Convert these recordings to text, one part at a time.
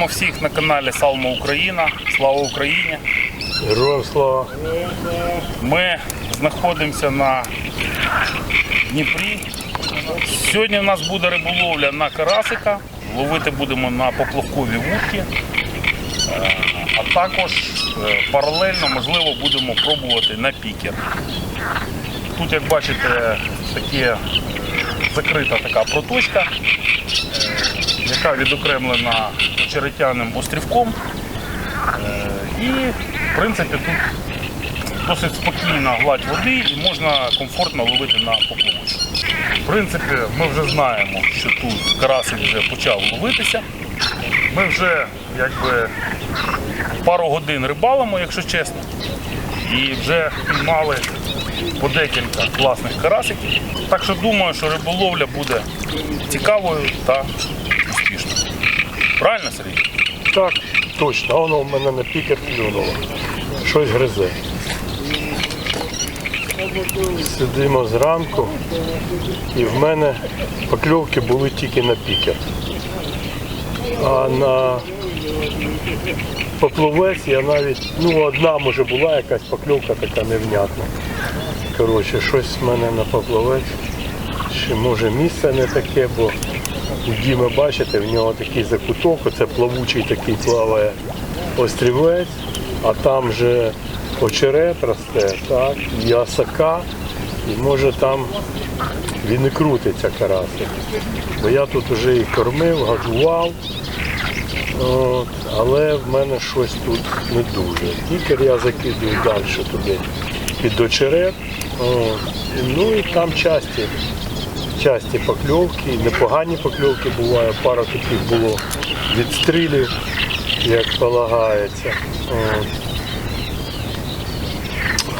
Вітаємо всіх на каналі Салма Україна. Слава Україні! Героям слава. Ми знаходимося на Дніпрі. Сьогодні у нас буде риболовля на карасика. Ловити будемо на поплавкові вудки. Е, А також е, паралельно, можливо, будемо пробувати на пікер. Тут, як бачите, таке закрита така проточка, е, яка відокремлена очеретяним острівком. Е, І, в принципі, тут досить спокійна гладь води і можна комфортно ловити на поплавочку. В принципі, ми вже знаємо, що тут карасик вже почав ловитися. Ми вже якби пару годин рибалимо, якщо чесно, і вже піймали по декілька класних карасиків. Так що думаю, що риболовля буде цікавою та. Правильно, Сергій? Так, точно, воно в мене на пікер клюнуло. Щось гризе. Сидимо зранку, і в мене покльовки були тільки на пікер. А на поплавець я навіть, ну одна може була якась покльовка така невнятна. Коротше, щось в мене на поплавець. Ще може місце не таке, бо у Діми, бачите, в нього такий закуток, оце плавучий такий плаває острівець, а там же очерет росте, так, і і може там він і крутиться карасик. Бо я тут вже і кормив, годував, от, але в мене щось тут не дуже. Тікер я закидую далі туди під очерет. От, ну і там часті часті покльовки, непогані покльовки буває, пара таких було відстрілів, як полагається.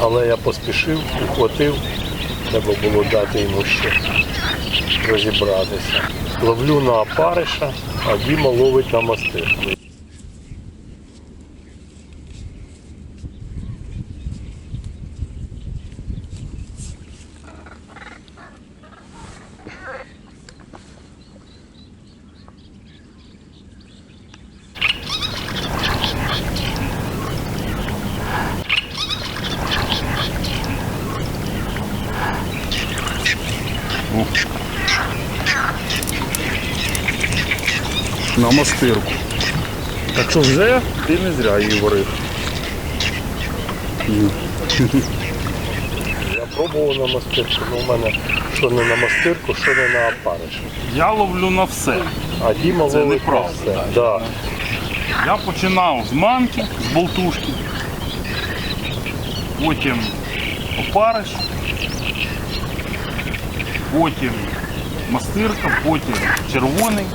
Але я поспішив, ухватив, треба було дати йому ще розібратися. Ловлю на опариша, а Діма ловить на мастирку. На мастирку. Так що вже ти не зря її варив. Я пробував на мастирку, але в мене що не на мастирку, що не на опариш. Я ловлю на все. А Діма Це ловить на неправда, все. так. Да. Я починав з манки, з болтушки, потім опариш, потім мастирка, потім червоний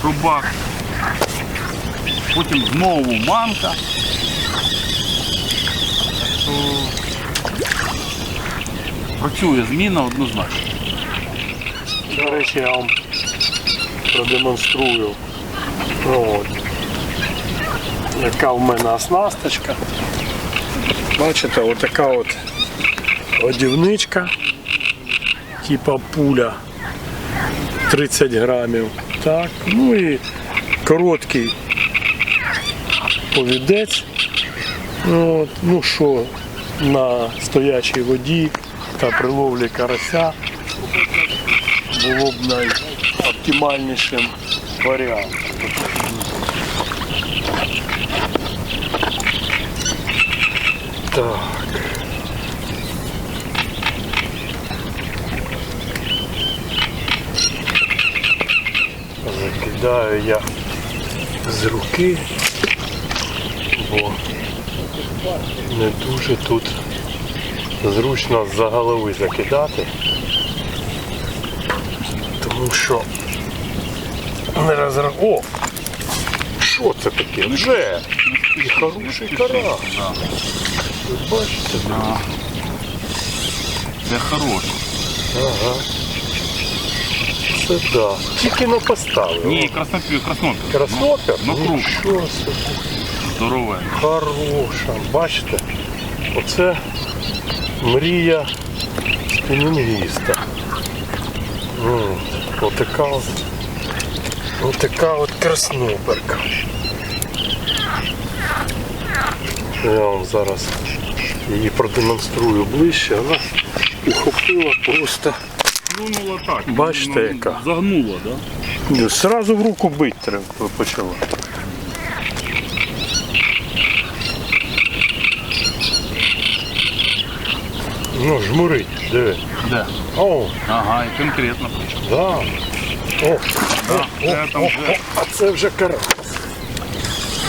хробак, потім знову манка. Так що працює зміна однозначно. До речі, я вам продемонструю. От. Яка в мене оснасточка. Бачите, отака от одівничка, типа пуля 30 грамів. Так. Ну і короткий повідець. От. Ну що, на стоячій воді та при ловлі карася було б найоптимальнішим варіантом. Так. Закидаю я з руки, бо не дуже тут зручно за голови закидати тому що не розрах... О! Що це таке? Вже! І хороший карась. Ви бачите? Це хороше. Ага. Це да. Тільки не поставив. Ні, краснопір, краснопір. Краснопер? Ну. Нічого собі. Здорове. Хороша. Бачите? Оце мрія спінінгіста. Ну, отака от, отака от красноберка. Я вам зараз її продемонструю ближче. Вона ухопила просто. Плюнула так. Бачите, Ну, яка? Загнула, да? Сразу в руку бить треба почала. Ну, жмурить, диви. Да. О, Ага, і конкретно причому. да. О, Да, о, о, вже- о, а це вже карась.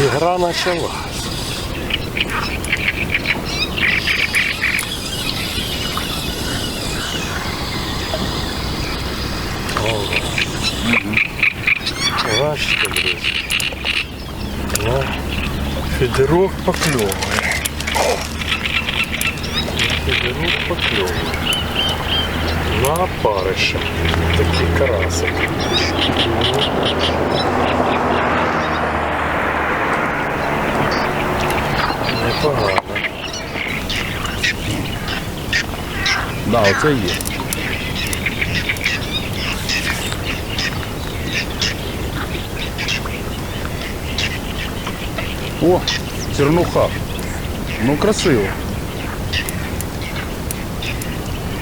Ігра почалась. О. Бачите, друзі. На фідерок покльовує. Фідерок покльовує. На опариша. Такі карасики. Непогано. Да, оце є. О, чернуха. Ну красиво.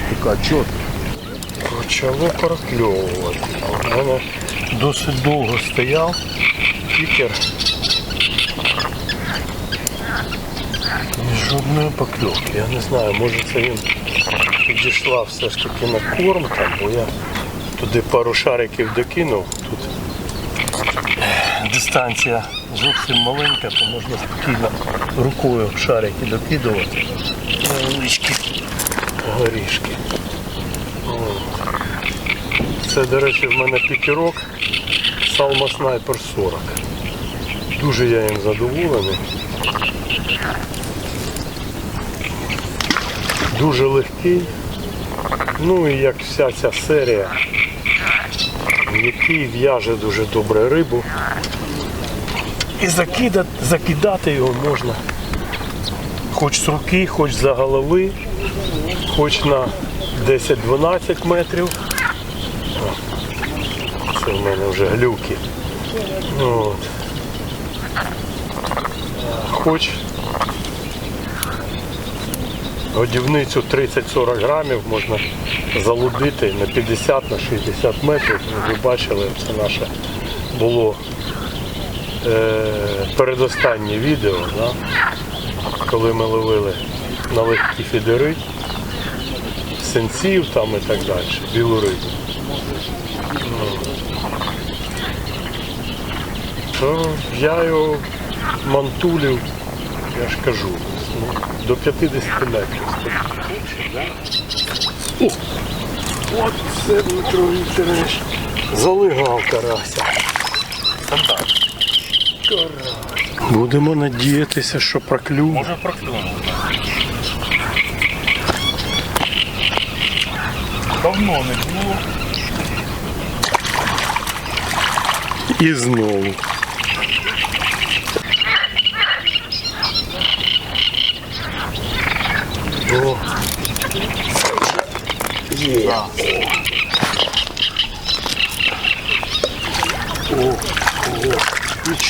Така чітка. Почало прокльовувати. Мене досить довго стояв кікер. І жодної покльовки. Я не знаю, може це він підійшла все ж таки на корм там, бо я туди пару шариків докинув. Тут дистанція зовсім маленька, то можна спокійно рукою шарики докидувати. Невеличкі горішки. Це, до речі, в мене пікерок Salma Sniper 40. Дуже я їм задоволений. Дуже легкий. Ну і як вся ця серія, який в'яже дуже добре рибу. І закидати, закидати його можна хоч з руки, хоч за голови, хоч на 10-12 метрів. Це в мене вже глюки. От. Хоч годівницю 30-40 грамів можна залудити на 50 на 60 метрів. Ви бачили, це наше було передостаннє відео, да? коли ми ловили на легкі фідери, синців там і так далі, білу рибу. то я його мантулів, я ж кажу, ну, до 50 метрів. О, от це Дмитро Вікторович залигав карася. Будемо надіятися, що проклює. Може проклюнув. Давно не було. І знову. О, є. Да. О, о,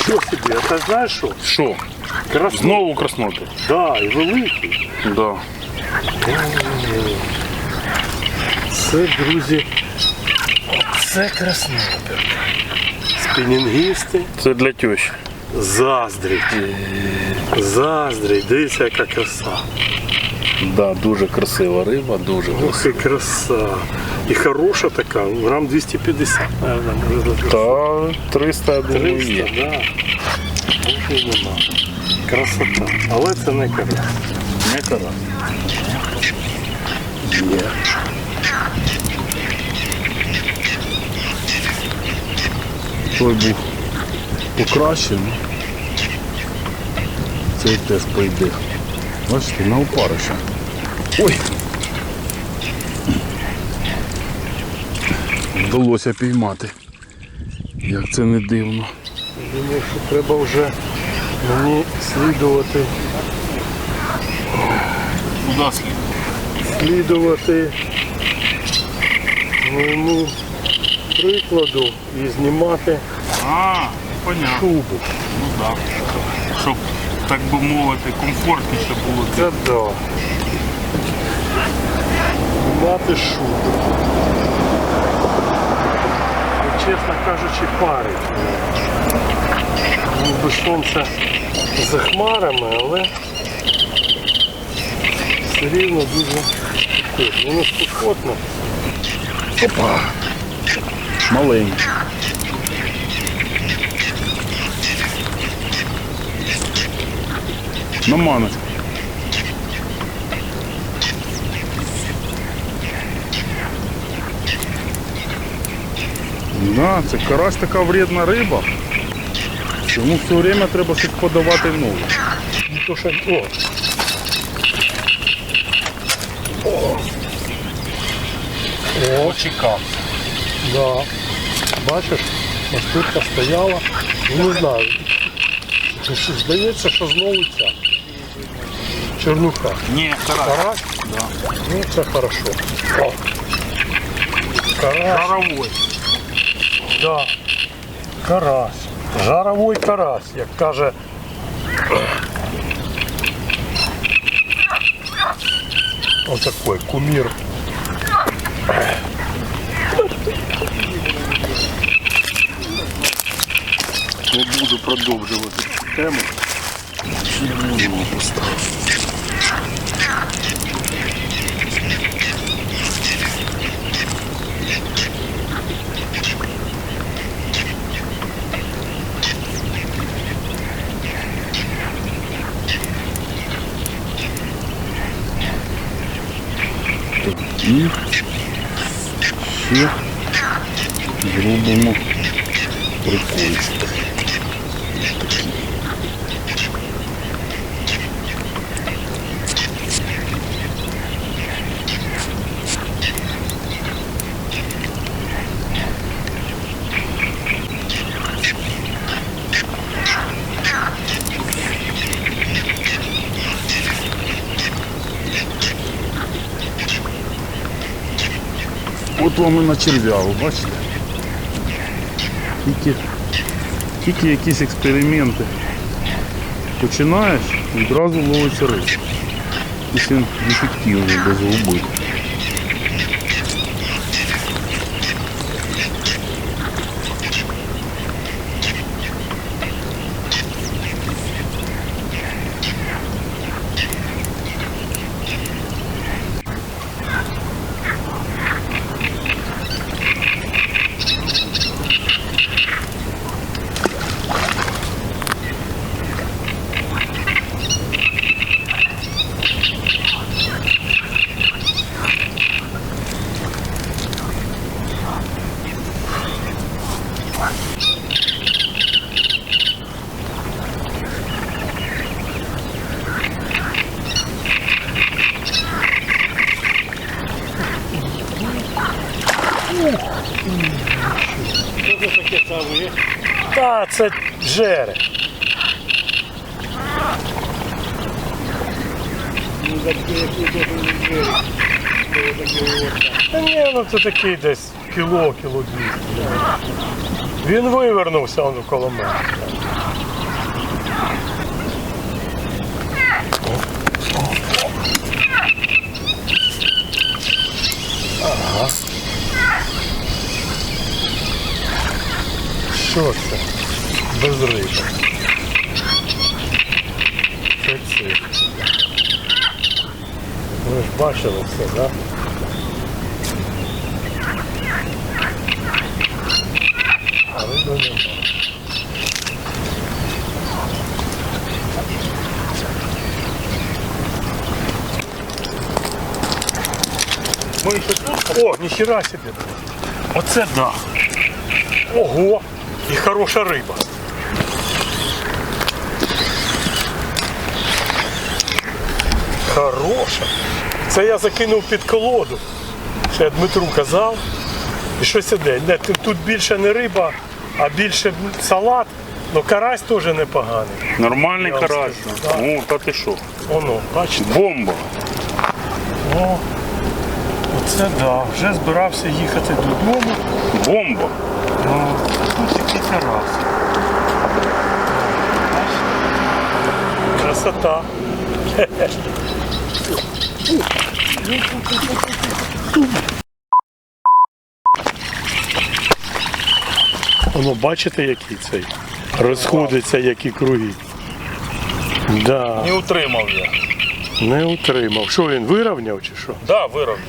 нічого собі, а ти знаєш що? Що? Красно. Знову краснопір. Да, і великий. Да. Це, друзі, це краснопір. Спінінгісти Це для тещі. заздрять. Заздрять, дивіться, яка краса. Да, дуже красива риба, дуже Ох, і краса. І хороша така, грам 250, мабуть, 300. Та 300, я думаю, 300, є. да. Красота. Але це не карась. Не карась. Є. Той був покращений. Цей теж пойде. Бачите, на опариша. Ой! Вдалося піймати. Як це не дивно. Думаю, що треба вже мені слідувати, Куди слід? слідувати своєму прикладу і знімати А, понятно. шубу. Ну так. Щоб, так би мовити, комфортніше було. Це да. Знімати шубу. Чесно кажучи, парить. Ніби сонце за хмарами, але все рівно дуже спекотно. Воно спекотно. Опа. Маленький. На маночку. Да, це карась така вредна риба. Йому все время треба щось подавати в ногу. Ну, то, що... О. О. О, Чекав. Да. Бачиш, мастурка стояла. Ну, не знаю. Здається, що знову ця. Чернуха. Ні, карась. Карась? Да. Ну, це хорошо. О. Карась. Жаровой. Да. Карась. Жаровой карась, як каже. Отакой кумір. Не буду продовжувати тему. Не буду поставити. От і на черв'яву, бачите? Тільки, тільки якісь експерименти. Починаєш, і одразу ловиться риба. Якщо він ефективний, без губи. Та, це джери. Та ні, ну це такий десь кіло, кіло двісті. Він вивернувся он коло мене. Ага. Що це? Без риби. Це цирк. Ви ж бачили все, так? Да? А риби нема. Ми ще тут О, ніхіра собі. Оце да. Ого! І хороша риба. Хороша. Це я закинув під колоду. Ще Дмитру казав. І щось іде. Не, тут- більше не риба, а більше салат. Ну карась теж непоганий. нормальний Я карась. скажу, Ну, та ти що? Воно, бачите? Бомба. О, Це да, вже збирався їхати додому. Бомба. Ну, тут такий терас. Красота. Воно бачите, який цей? Розходиться, які круги. Да, Не утримав я. не утримав. Що він вирівняв чи що? Да, вировняв.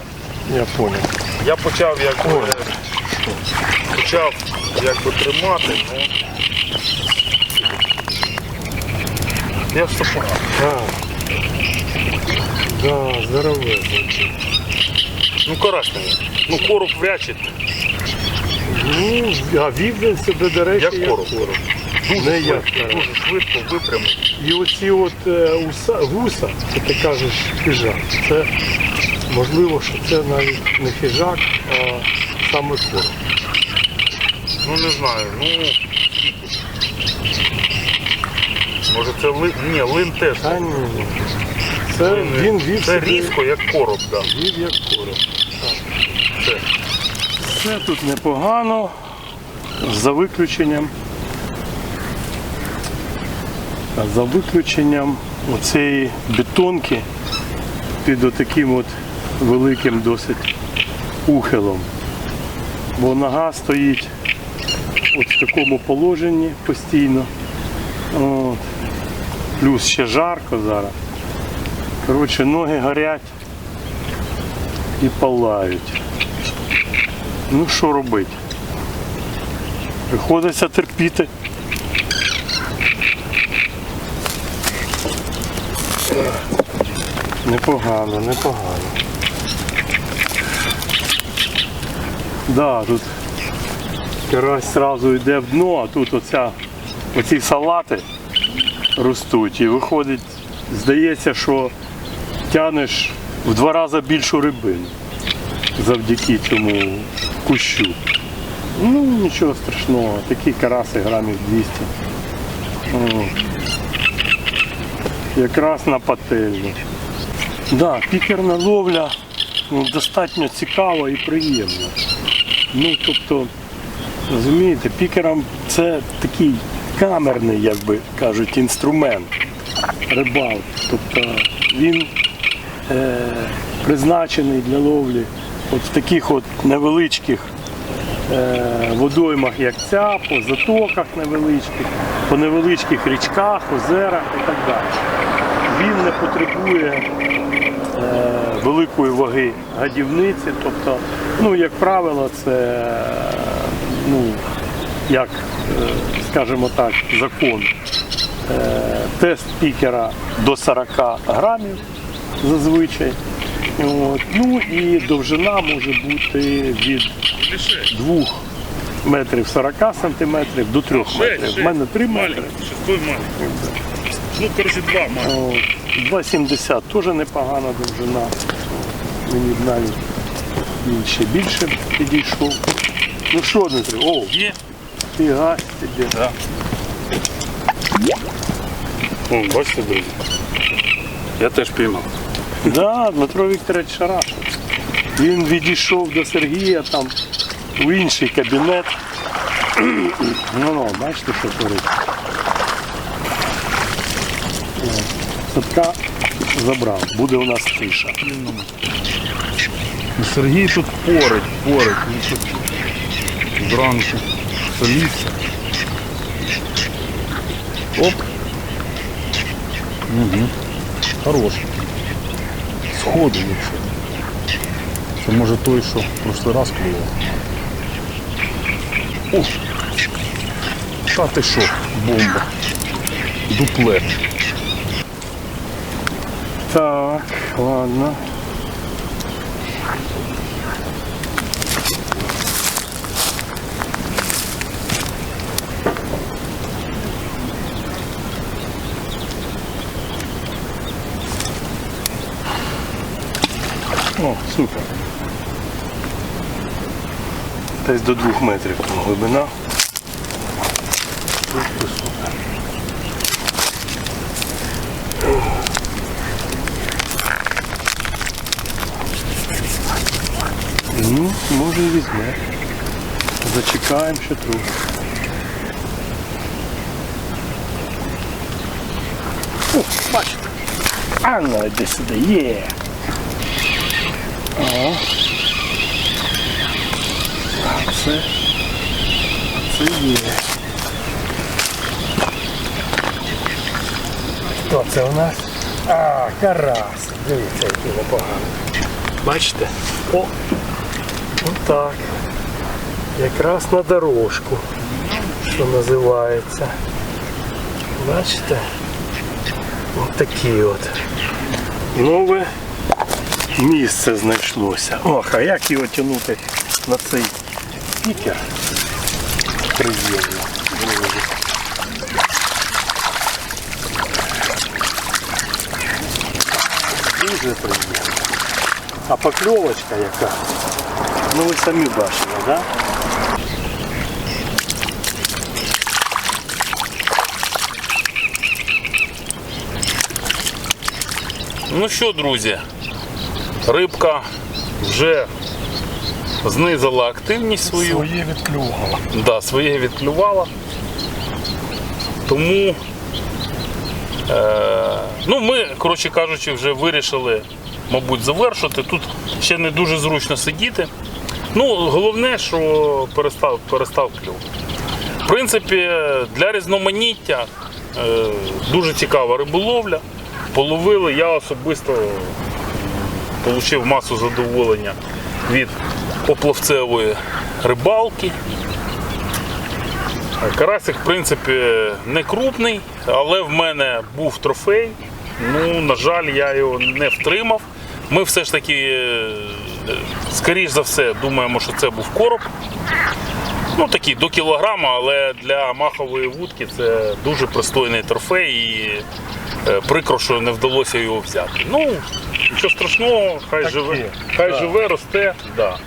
Я зрозумів. Я почав якби, Ой. почав якби тримати, ну. Я сапогах. Да. Здоровезний. Ну карась не. Ну короб вряд. Ну, а вів він себе, до речі, Як короб. Дуже Не як швидко, карась. дуже швидко випрямив. І оці от е, уса, гуса, це ти кажеш хижак, це можливо, що це навіть не хижак, а саме короб. Ну не знаю, ну скільки. Може це лин. Ні, лин теж. Та ні, ні. Це він вів Це себе, різко, як короб, да. вів як короб. Це. Все тут непогано, за виключенням. За виключенням оцієї бетонки під отаким от великим досить ухилом. Бо нога стоїть от в такому положенні постійно. От. Плюс ще жарко зараз. Коротше, ноги горять і палають. Ну що робити? Приходиться терпіти. Непогано, непогано. Да, тут карась одразу йде в дно, а тут оця, оці салати ростуть і виходить, здається, що тянеш в два рази більшу рибину завдяки цьому кущу. Ну, нічого страшного, такі караси грамів 200. О. Якраз на пательню. Да, пікерна ловля ну, достатньо цікава і приємна. Ну, тобто, розумієте, пікером це такий камерний, як би кажуть, інструмент рибалки. Тобто він призначений для ловлі от в таких от невеличких е, водоймах, як ця, по затоках невеличких, по невеличких річках, озерах і так далі. Він не потребує е, великої ваги гадівниці, тобто, ну, як правило, це е, ну, як, е, скажімо так, закон. Е, тест пікера до 40 грамів зазвичай. От. Ну і довжина може бути від 2 метрів 40 сантиметрів до 3 метрів. У мене 3 метри. Ну, коротше, два маленьких. 2,70 теж непогана довжина. Мені навіть він ще більше підійшов. Ну що, Дмитрий, о, Є. фіга тебе. Да. О, бачите, друзі. Я теж піймав. Да, Дмитро Вікторович Шараш. Він відійшов до Сергія там у інший кабінет. Ну, ну бачите, що творить. Садка забрав, буде у нас тиша. Сергій тут порить, порить. Він тут зранку соліться. Оп. Угу. Хорош. Сходу. Це може той, що в прошлий раз клював. О! Та ти що, бомба. Дуплет. Так, ладно. О, супер. Десь до двох метрів там глибина. Супер, супер. може і візьме. Зачекаємо ще трохи. О, бачите. А ну, йди сюди, є. О. А це, це є. Хто це у нас? А, карась. Дивіться, який непоганий. Бачите? О, отак. Якраз на дорожку, що називається. Бачите? Ось такі от. Нове місце знайшлося. Ох, а як його тягнути на цей пікер? Приємно. Дуже приємно. А покльовочка яка? Ну ви самі бачили, так? Да? Ну що, друзі, рибка вже знизила активність свою. Своє відклювало. Да, своє відклювала. Тому е, ну, ми, коротше кажучи, вже вирішили, мабуть, завершити. Тут ще не дуже зручно сидіти. Ну, головне, що перестав, перестав клюв. В принципі, для різноманіття е, дуже цікава риболовля. Половили, я особисто отримав масу задоволення від поплавцевої рибалки. Карасик, в принципі, не крупний, але в мене був трофей. Ну, на жаль, я його не втримав. Ми все ж таки, е, скоріш за все, думаємо, що це був короб. Ну, такий до кілограма, але для махової вудки це дуже пристойний трофей і прикро, що не вдалося його взяти. Ну, нічого страшного, хай Так живе, є, хай да. живе, росте. Да.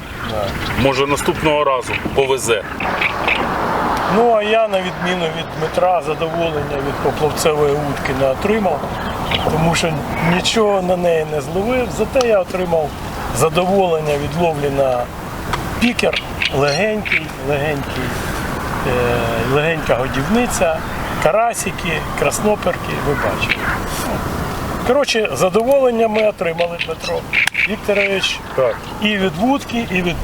Може наступного разу повезе. Ну а я, на відміну від Дмитра, задоволення від поплавцевої утки не отримав, тому що нічого на неї не зловив. Зате я отримав задоволення від ловлі на пікер, легенький, легенький, е, легенька годівниця, карасики, красноперки, ви бачите. Коротше, задоволення ми отримали, Дмитро Вікторович, Так. і від вудки, і від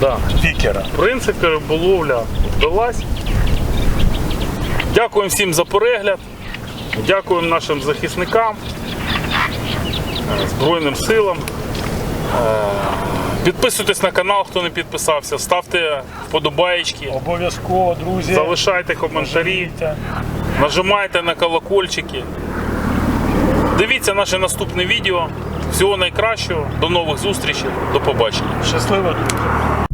Да. пікера. В принципі, риболовля вдалась. Дякуємо всім за перегляд. Дякуємо нашим захисникам, е, Збройним силам. Е, Підписуйтесь на канал, хто не підписався, ставте вподобаєчки, Обов'язково, друзі. залишайте коментарі, Та- нажимайте на колокольчики. Дивіться наше наступне відео. Всього найкращого, до нових зустрічей, до побачення. Щасливо, друзі.